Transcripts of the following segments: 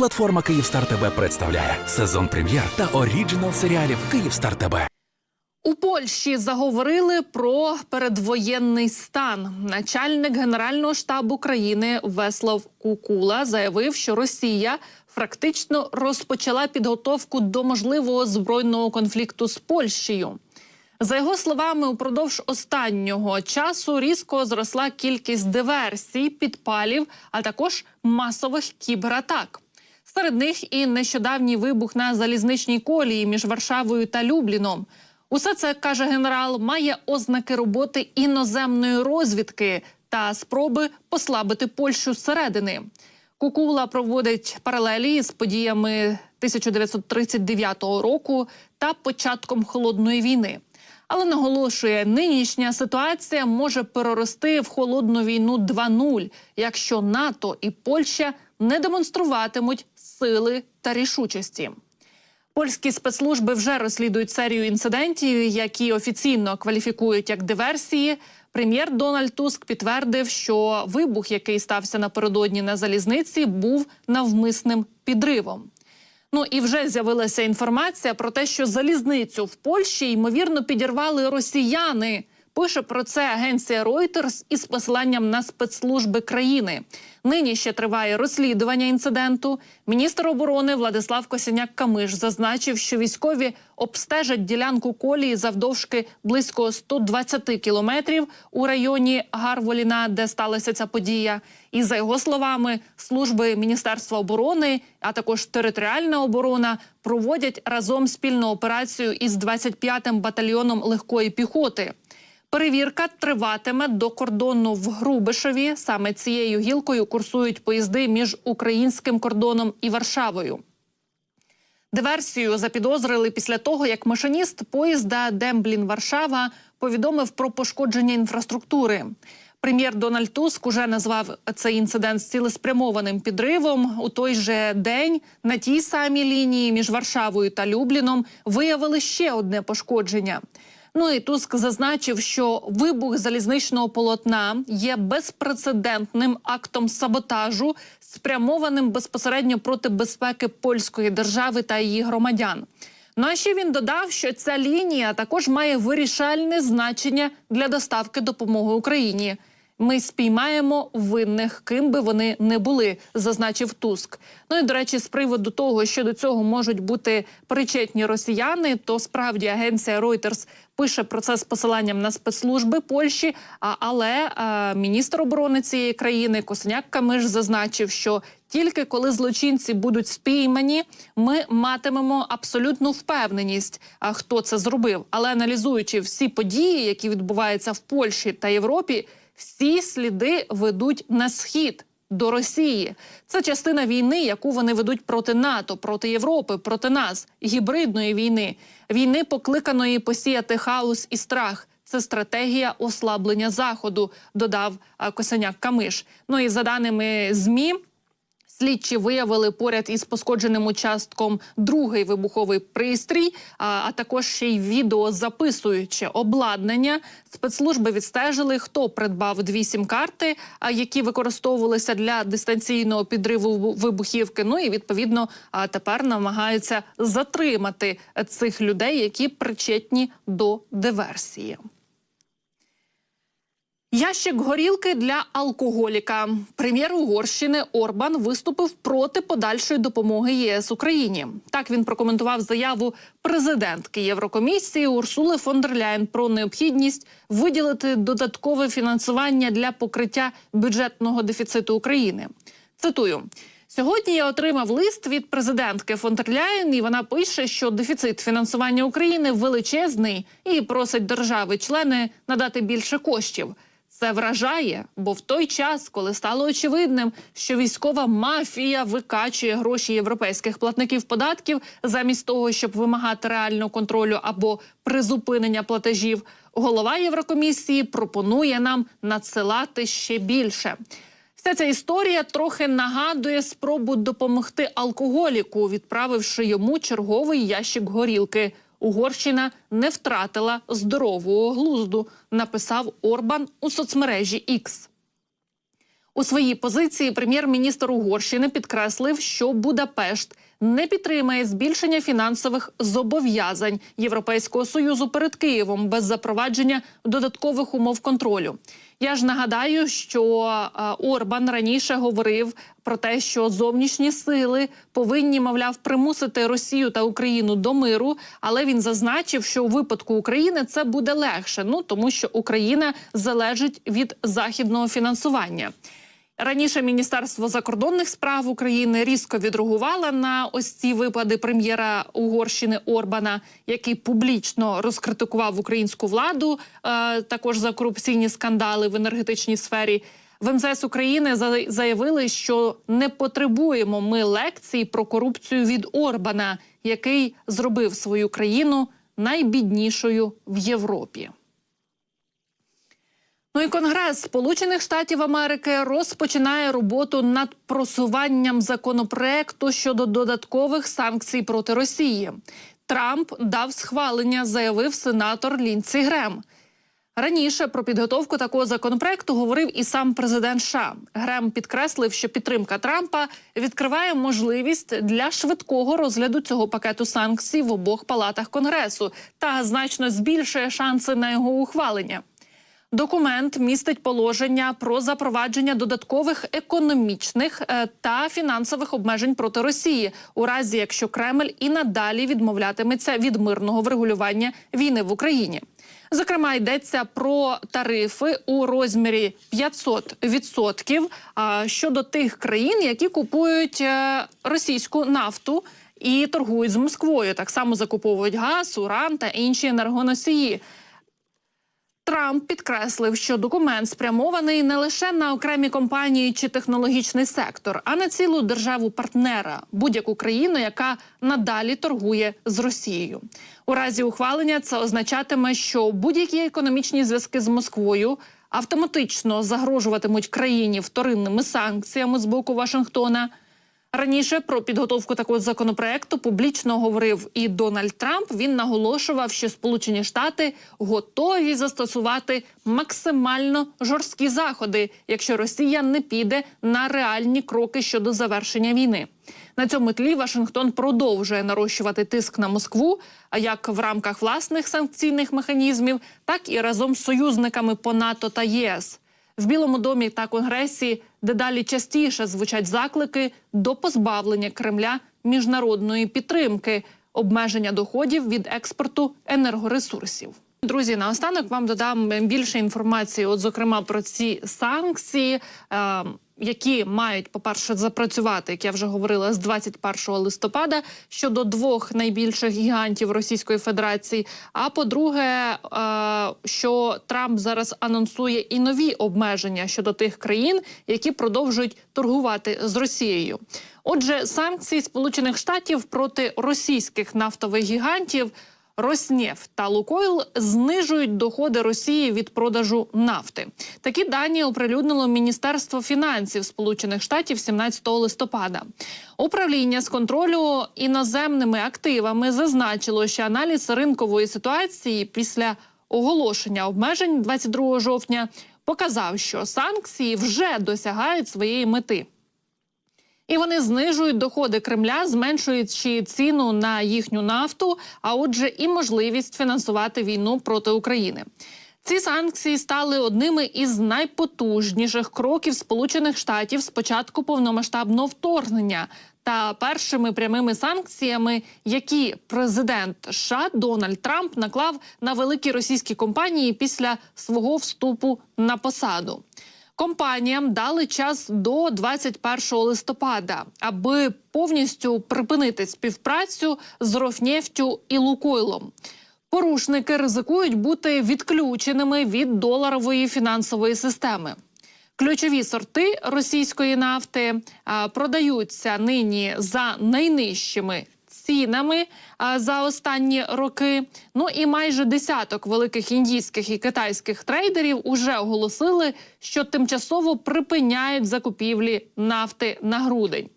Платформа Київстар ТБ представляє сезон прем'єр та оріджинал серіалів Київстар ТБ. У Польщі заговорили про передвоєнний стан. Начальник генерального штабу країни Веслав Кукула заявив, що Росія фактично розпочала підготовку до можливого збройного конфлікту з Польщею. За його словами, упродовж останнього часу різко зросла кількість диверсій, підпалів, а також масових кібератак. Серед них і нещодавній вибух на залізничній колії між Варшавою та Любліном. Усе це каже генерал, має ознаки роботи іноземної розвідки та спроби послабити Польщу зсередини. Кукула проводить паралелі з подіями 1939 року та початком холодної війни. Але наголошує, нинішня ситуація може перерости в холодну війну 2.0, якщо НАТО і Польща не демонструватимуть сили та рішучості. Польські спецслужби вже розслідують серію інцидентів, які офіційно кваліфікують як диверсії. Прем'єр Дональд Туск підтвердив, що вибух, який стався напередодні на залізниці, був навмисним підривом. Ну і вже з'явилася інформація про те, що залізницю в Польщі ймовірно підірвали росіяни. Пише про це агенція Reuters із посиланням на спецслужби країни. Нині ще триває розслідування інциденту. Міністр оборони Владислав Косяняк Камиш зазначив, що військові обстежать ділянку колії завдовжки близько 120 кілометрів у районі Гарволіна, де сталася ця подія. І за його словами, служби Міністерства оборони, а також територіальна оборона проводять разом спільну операцію із 25-м батальйоном легкої піхоти. Перевірка триватиме до кордону в Грубишеві. Саме цією гілкою курсують поїзди між українським кордоном і Варшавою. Диверсію запідозрили після того, як машиніст поїзда Демблін Варшава повідомив про пошкодження інфраструктури. Прем'єр Дональд Туск уже назвав цей інцидент цілеспрямованим підривом. У той же день на тій самій лінії між Варшавою та Любліном виявили ще одне пошкодження. Ну і Туск зазначив, що вибух залізничного полотна є безпрецедентним актом саботажу, спрямованим безпосередньо проти безпеки польської держави та її громадян. Ну а ще він додав, що ця лінія також має вирішальне значення для доставки допомоги Україні. Ми спіймаємо винних, ким би вони не були, зазначив Туск. Ну і до речі, з приводу того, що до цього можуть бути причетні росіяни, то справді агенція Reuters пише про це з посиланням на спецслужби Польщі. Але а, міністр оборони цієї країни Косняк Камиш зазначив, що тільки коли злочинці будуть спіймані, ми матимемо абсолютну впевненість, а хто це зробив. Але аналізуючи всі події, які відбуваються в Польщі та Європі всі сліди ведуть на схід до Росії. Це частина війни, яку вони ведуть проти НАТО, проти Європи, проти нас, гібридної війни, війни, покликаної посіяти хаос і страх. Це стратегія ослаблення заходу, додав Косаняк Камиш. Ну і за даними змі. Слідчі виявили поряд із пошкодженим участком другий вибуховий пристрій, а, а також ще й відеозаписуюче обладнання. Спецслужби відстежили, хто придбав дві сім-карти, які використовувалися для дистанційного підриву вибухівки. Ну і відповідно а тепер намагаються затримати цих людей, які причетні до диверсії. Ящик горілки для алкоголіка. Прем'єр Угорщини Орбан виступив проти подальшої допомоги ЄС Україні. Так він прокоментував заяву президентки Єврокомісії Урсули фон дер Ляєн про необхідність виділити додаткове фінансування для покриття бюджетного дефіциту України. Цитую. Сьогодні я отримав лист від президентки фон дер Ляєн, і вона пише, що дефіцит фінансування України величезний і просить держави-члени надати більше коштів. Це вражає, бо в той час, коли стало очевидним, що військова мафія викачує гроші європейських платників податків замість того, щоб вимагати реального контролю або призупинення платежів, голова Єврокомісії пропонує нам надсилати ще більше. Вся ця історія трохи нагадує спробу допомогти алкоголіку, відправивши йому черговий ящик горілки. Угорщина не втратила здорового глузду, написав Орбан у соцмережі X. У своїй позиції прем'єр-міністр Угорщини підкреслив, що Будапешт не підтримає збільшення фінансових зобов'язань Європейського союзу перед Києвом без запровадження додаткових умов контролю. Я ж нагадаю, що е, Орбан раніше говорив про те, що зовнішні сили повинні, мовляв, примусити Росію та Україну до миру. Але він зазначив, що у випадку України це буде легше. Ну тому що Україна залежить від західного фінансування. Раніше Міністерство закордонних справ України різко відреагувало на ось ці випади прем'єра Угорщини Орбана, який публічно розкритикував українську владу е, також за корупційні скандали в енергетичній сфері. В МЗС України заявили, що не потребуємо ми лекцій про корупцію від Орбана, який зробив свою країну найбіднішою в Європі. Ну і Конгрес Сполучених Штатів Америки розпочинає роботу над просуванням законопроекту щодо додаткових санкцій проти Росії. Трамп дав схвалення, заявив сенатор Лінці Грем. Раніше про підготовку такого законопроекту говорив і сам президент США. Грем підкреслив, що підтримка Трампа відкриває можливість для швидкого розгляду цього пакету санкцій в обох палатах конгресу та значно збільшує шанси на його ухвалення. Документ містить положення про запровадження додаткових економічних е, та фінансових обмежень проти Росії, у разі якщо Кремль і надалі відмовлятиметься від мирного врегулювання війни в Україні. Зокрема, йдеться про тарифи у розмірі 500% а, щодо тих країн, які купують е, російську нафту і торгують з Москвою. Так само закуповують газ, уран та інші енергоносії. Трамп підкреслив, що документ спрямований не лише на окремі компанії чи технологічний сектор, а на цілу державу партнера, будь-яку країну, яка надалі торгує з Росією. У разі ухвалення це означатиме, що будь-які економічні зв'язки з Москвою автоматично загрожуватимуть країні вторинними санкціями з боку Вашингтона. Раніше про підготовку такого законопроекту публічно говорив і Дональд Трамп. Він наголошував, що Сполучені Штати готові застосувати максимально жорсткі заходи, якщо Росія не піде на реальні кроки щодо завершення війни. На цьому тлі Вашингтон продовжує нарощувати тиск на Москву, а як в рамках власних санкційних механізмів, так і разом з союзниками по НАТО та ЄС. В Білому домі та Конгресі дедалі частіше звучать заклики до позбавлення Кремля міжнародної підтримки, обмеження доходів від експорту енергоресурсів. Друзі, наостанок вам додам більше інформації, от зокрема про ці санкції. Які мають, по-перше, запрацювати, як я вже говорила, з 21 листопада щодо двох найбільших гігантів Російської Федерації. А по-друге, е, що Трамп зараз анонсує і нові обмеження щодо тих країн, які продовжують торгувати з Росією. Отже, санкції Сполучених Штатів проти російських нафтових гігантів. Роснефть та Лукойл знижують доходи Росії від продажу нафти. Такі дані оприлюднило Міністерство фінансів Сполучених Штатів 17 листопада. Управління з контролю іноземними активами зазначило, що аналіз ринкової ситуації після оголошення обмежень 22 жовтня показав, що санкції вже досягають своєї мети. І вони знижують доходи Кремля, зменшуючи ціну на їхню нафту, а отже, і можливість фінансувати війну проти України. Ці санкції стали одними із найпотужніших кроків Сполучених Штатів з початку повномасштабного вторгнення та першими прямими санкціями, які президент США Дональд Трамп наклав на великі російські компанії після свого вступу на посаду. Компаніям дали час до 21 листопада, аби повністю припинити співпрацю з Рофнефтю і Лукойлом. Порушники ризикують бути відключеними від доларової фінансової системи. Ключові сорти російської нафти продаються нині за найнижчими цінами за останні роки. Ну і майже десяток великих індійських і китайських трейдерів уже оголосили, що тимчасово припиняють закупівлі нафти на грудень.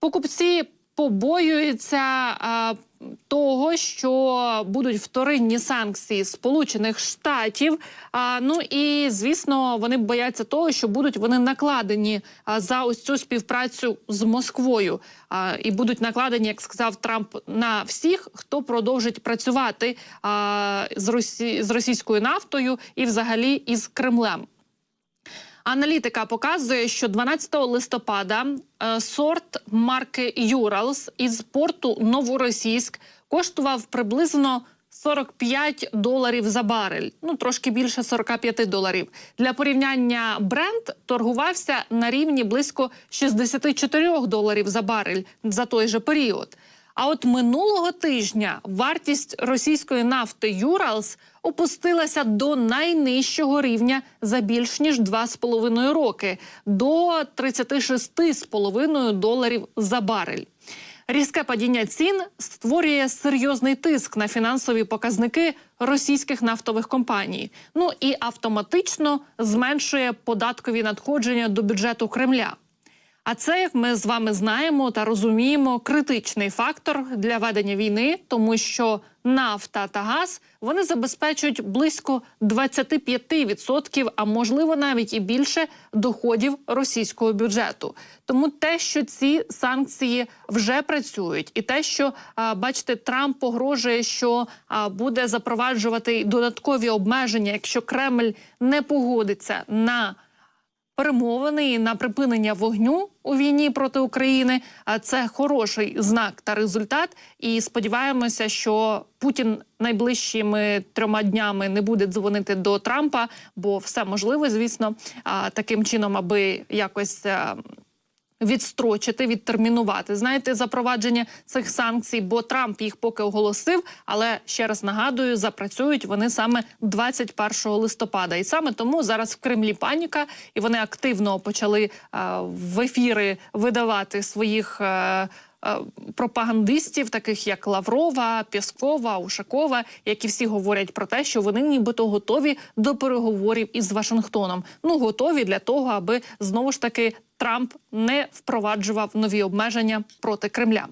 Покупці побоюються того, що будуть вторинні санкції Сполучених Штатів. А, ну і звісно, вони бояться того, що будуть вони накладені за ось цю співпрацю з Москвою. А, і будуть накладені, як сказав Трамп, на всіх, хто продовжить працювати а, з, Росі... з російською нафтою і взагалі із Кремлем. Аналітика показує, що 12 листопада е, сорт марки Юралс із порту Новоросійськ коштував приблизно 45 доларів за барель. Ну трошки більше 45 доларів. Для порівняння бренд торгувався на рівні близько 64 доларів за барель за той же період. А от минулого тижня вартість російської нафти Юралс опустилася до найнижчого рівня за більш ніж 2,5 роки до 36,5 доларів за барель. Різке падіння цін створює серйозний тиск на фінансові показники російських нафтових компаній. Ну і автоматично зменшує податкові надходження до бюджету Кремля. А це, як ми з вами знаємо та розуміємо, критичний фактор для ведення війни, тому що нафта та газ вони забезпечують близько 25%, а можливо навіть і більше доходів російського бюджету. Тому те, що ці санкції вже працюють, і те, що бачите, Трамп погрожує, що буде запроваджувати додаткові обмеження, якщо Кремль не погодиться на перемовини на припинення вогню у війні проти України. А це хороший знак та результат. І сподіваємося, що Путін найближчими трьома днями не буде дзвонити до Трампа, бо все можливо, звісно, таким чином, аби якось. А, Відстрочити, відтермінувати, знаєте, запровадження цих санкцій, бо Трамп їх поки оголосив. Але ще раз нагадую, запрацюють вони саме 21 листопада, і саме тому зараз в Кремлі паніка, і вони активно почали е, в ефіри видавати своїх. Е, е, Пропагандистів, таких як Лаврова, Пєскова, Ушакова, які всі говорять про те, що вони нібито готові до переговорів із Вашингтоном. Ну готові для того, аби знову ж таки Трамп не впроваджував нові обмеження проти Кремля.